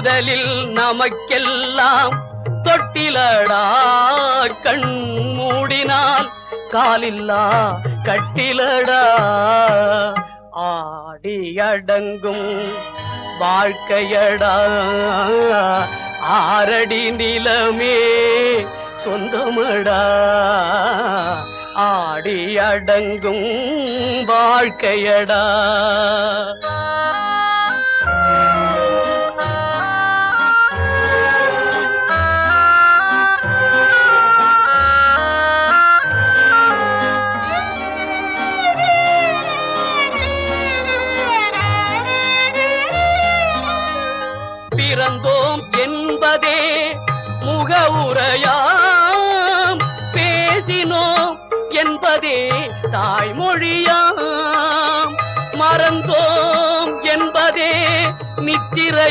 முதலில் நமக்கெல்லாம் தொட்டிலடா கண் மூடினால் காலில்லா கட்டிலடா. ஆடி அடங்கும் வாழ்க்கையடா. ஆரடி நிலமே சொந்தமடா. ஆடி அடங்கும் வாழ்க்கையடா. பிறந்தோம் என்பதே முகவுரையாம் பேசினோம் என்பதே தாய்மொழியாம். மறந்தோம் என்பதே நித்திரை